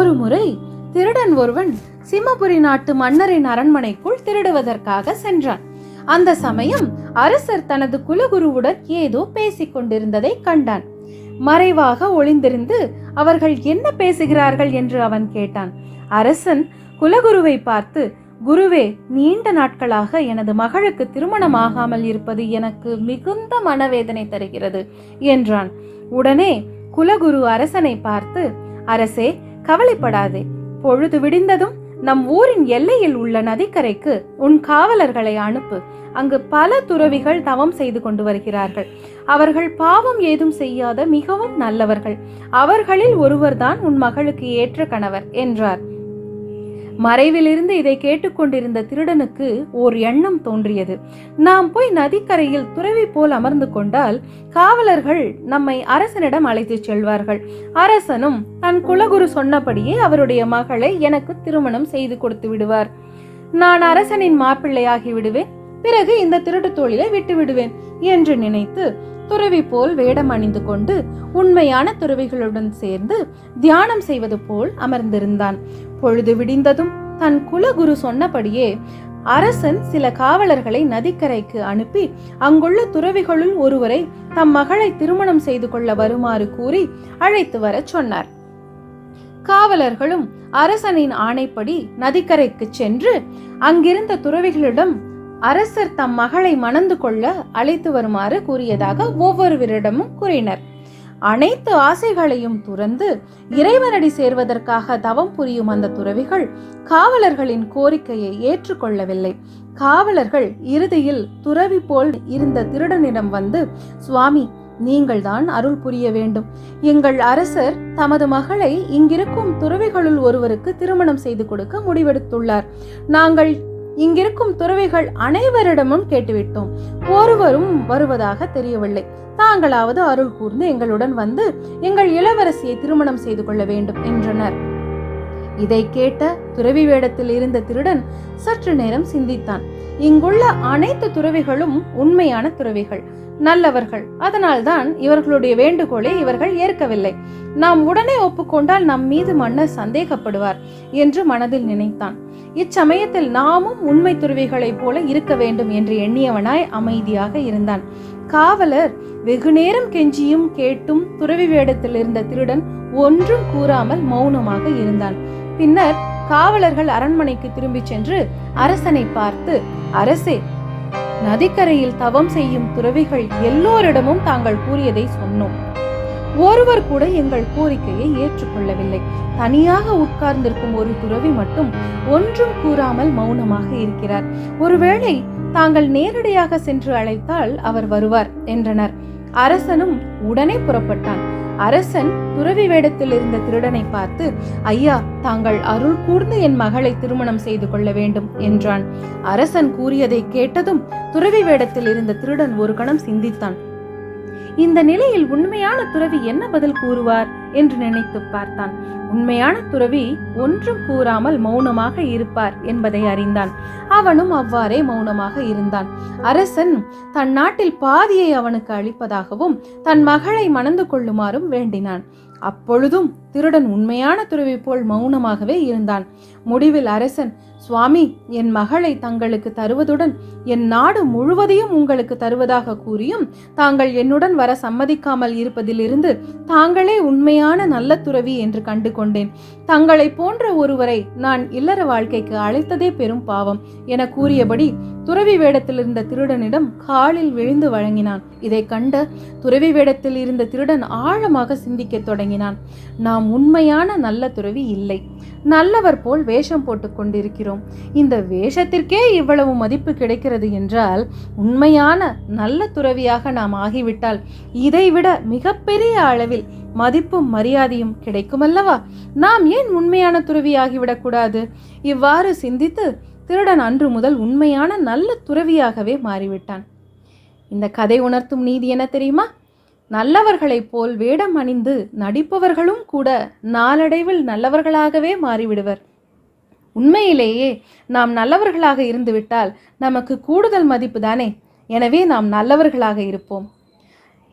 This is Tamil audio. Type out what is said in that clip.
ஒரு முறை திருடன் ஒருவன் சிம்மபுரி நாட்டு மன்னரின் அரண்மனைக்குள் திருடுவதற்காக சென்றான். அந்த சமயம் அரசர் தனது குலகுருவுடன் ஏதோ பேசிக் கொண்டிருந்ததை கண்டான். மறைவாக ஒளிந்திருந்து அவர்கள் என்ன பேசுகிறார்கள் என்று அவன் கேட்டான். அரசன் குலகுருவை பார்த்து குருவே நீண்ட நாட்களாக எனது மகளுக்கு திருமணம் ஆகாமல் இருப்பது எனக்கு மிகுந்த மனவேதனை தருகிறது என்றான். உடனே குலகுரு அரசனை பார்த்து அரசே கவலைப்படாதே. பொழுது விடிந்ததும் நம் ஊரின் எல்லையில் உள்ள நதிக்கரைக்கு உன் காவலர்களை அனுப்பு. அங்கு பல துறவிகள் தவம் செய்து கொண்டு வருகிறார்கள். அவர்கள் பாவம் ஏதும் செய்யாத மிகவும் நல்லவர்கள். அவர்களில் ஒருவர்தான் உன் மகளுக்கு ஏற்ற கணவர் என்றார். மறைவிலிருந்து இதை கேட்டுக்கொண்டிருந்த திருடனுக்கு ஓர் எண்ணம் தோன்றியது. நாம் போய் நதிக்கரையில் துறவி போல் அமர்ந்து கொண்டால் காவலர்கள் நம்மை அரசனிடம் அழைத்துச் செல்வார்கள். அரசனும் தன் குலகுரு சொன்னபடியே அவருடைய மகளை எனக்கு திருமணம் செய்து கொடுத்து விடுவார். நான் அரசனின் மாப்பிள்ளையாகி விடுவேன். பிறகு இந்த திருட்டு தொழிலை விட்டு விடுவேன் என்று நினைத்து துறவி போல் வேடம் அணிந்து கொண்டு உண்மையான துறவிகளுடன் சேர்ந்து தியானம் செய்வது போல் அமர்ந்திருந்தான். பொழுது விடிந்ததும் தன் குலகுரு சொன்னபடியே அரசன் சில காவலர்களை நதிக்கரைக்கு அனுப்பி அங்குள்ள துறவிகளுள் ஒருவரை தம் மகளை திருமணம் செய்து கொள்ள வருமாறு கூறி அழைத்து வரச் சொன்னார். காவலர்களும் அரசனின் ஆணைப்படி நதிக்கரைக்கு சென்று அங்கிருந்த துறவிகளிடம் அரசர் தம் மகளை மணந்து கொள்ள அழைத்து வருமாறு கூறியதாக ஒவ்வொருவரிடமும் கூறினர். அனைத்து ஆசைகளையும் துறந்து இறைவனடி சேர்வதற்காக தவம் புரியும் அந்த துறவிகள் காவலர்களின் கோரிக்கையை ஏற்றுக்கொள்ளவில்லை. காவலர்கள் இறுதியில் துறவி போல் இருந்த திருடனிடம் வந்து சுவாமி நீங்கள்தான் அருள் புரிய வேண்டும். எங்கள் அரசர் தமது மகளை இங்கிருக்கும் துறவிகளுள் ஒருவருக்கு திருமணம் செய்து கொடுக்க முடிவெடுத்துள்ளார். நாங்கள் இங்கிருக்கும் துறவிகள் அனைவரிடமும் கேட்டுவிட்டோம். ஒருவரும் வருவதாக தெரியவில்லை. தாங்களாவது அருள் கூர்ந்து எங்களுடன் வந்து எங்கள் இளவரசியை திருமணம் செய்து கொள்ள வேண்டும் என்றனர். இதை கேட்ட துறவி வேடத்தில் இருந்த திருடன் சற்று நேரம் சிந்தித்தான். இங்குள்ள அனைத்து துறவிகளும் உண்மையான துறவிகள். நல்லவர்கள். அதனால்தான் இவர்களுடைய வேண்டுகோளை இவர்கள் ஏற்கவில்லை. நாம் உடனே ஒப்புக்கொண்டால் நம் மீது மன்னர் சந்தேகப்படுவார் என்று மனதில் நினைத்தான். இச்சமயத்தில் நாமும் உண்மை துறவிகளைப் போல இருக்க வேண்டும் என்று எண்ணியவனாய் அமைதியாக இருந்தான். காவலர் வெகுநேரம் கெஞ்சியும் கேட்டும் துறவி வேடத்தில் இருந்த திருடன் ஒன்றும் கூறாமல் மௌனமாக இருந்தான். பின்னர் காவலர்கள் அரண்மனைக்கு திரும்பிச் சென்று அரசனை பார்த்து அரசே நதிக்கரையில் தவம் செய்யும் துறவிகள் எல்லோரிடமும் தாங்கள் கூறியதை சொன்னோம். ஒருவர் கூட எங்கள் கோரிக்கையை ஏற்றுக்கொள்ளவில்லை. தனியாக உட்கார்ந்திருக்கும் ஒரு துறவி மட்டும் ஒன்றும் கூறாமல் மௌனமாக இருக்கிறார். ஒருவேளை தாங்கள் நேரடியாக சென்று அழைத்தால் அவர் வருவார் என்றனர். அரசனும் உடனே புறப்பட்டான். அரசன் துறவி வேடத்தில் இருந்த திருடனை பார்த்து ஐயா தாங்கள் அருள் கூர்ந்து என் மகளை திருமணம் செய்து கொள்ள வேண்டும் என்றான். அரசன் கூறியதை கேட்டதும் துறவி வேடத்தில் இருந்த திருடன் ஒரு கணம் சிந்தித்தான். இந்த நிலையில் உண்மையான துறவி என்ன பதில் கூறுவார் என்று நினைத்து பார்த்தான். உண்மையான துறவி ஒன்றும் கூறாமல் மௌனமாக இருப்பார் என்பதை அறிந்தான். அவனும் அவ்வாறே மௌனமாக இருந்தான். அரசன் தன் நாட்டில் பாதியை அவனுக்கு அளிப்பதாகவும் தன் மகளை மணந்து கொள்ளுமாறும் வேண்டினான். அப்பொழுதும் திருடன் உண்மையான துறவி போல் மௌனமாகவே இருந்தான். முடிவில் அரசன் சுவாமி என் மகளை தங்களுக்கு தருவதுடன் என் நாடு முழுவதையும் உங்களுக்கு தருவதாக கூறியும் தாங்கள் என்னுடன் வர சம்மதிக்காமல் இருப்பதிலிருந்து தாங்களே உண்மையான நல்ல துறவி என்று கண்டு கொண்டேன் தங்களை போன்ற ஒருவரை நான் இல்லற வாழ்க்கைக்கு அழைத்ததே பெரும் பாவம் என கூறியபடி துறவி வேடத்தில் இருந்த திருடனிடம் காலில் விழுந்து வழங்கினான். இதை கண்ட துறவி வேடத்தில் இருந்த திருடன் ஆழமாக சிந்திக்கத் தொடங்கினான். நாம் உண்மையான நல்ல துறவி இல்லை. நல்லவர் போல் வேஷம் போட்டுக் கொண்டிருக்கிறோம். இந்த வேஷத்திற்கே இவ்வளவு மதிப்பு கிடைக்கிறது என்றால் உண்மையான நல்ல துறவியாக நாம் ஆகிவிட்டால் இதைவிட மிகப்பெரிய அளவில் மதிப்பும் மரியாதையும் கிடைக்குமல்லவா? நாம் ஏன் உண்மையான துறவியாகிவிடக்கூடாது இவ்வாறு சிந்தித்து திருடன் அன்று முதல் உண்மையான நல்ல துறவியாகவே மாறிவிட்டான். இந்த கதை உணர்த்தும் நீதி என்ன தெரியுமா? நல்லவர்களைப் போல் வேடம் அணிந்து நடிப்பவர்களும் கூட நாளடைவில் நல்லவர்களாகவே மாறிவிடுவர். உண்மையிலேயே நாம் நல்லவர்களாக இருந்துவிட்டால் நமக்கு கூடுதல் மதிப்பு தானே? எனவே நாம் நல்லவர்களாக இருப்போம்.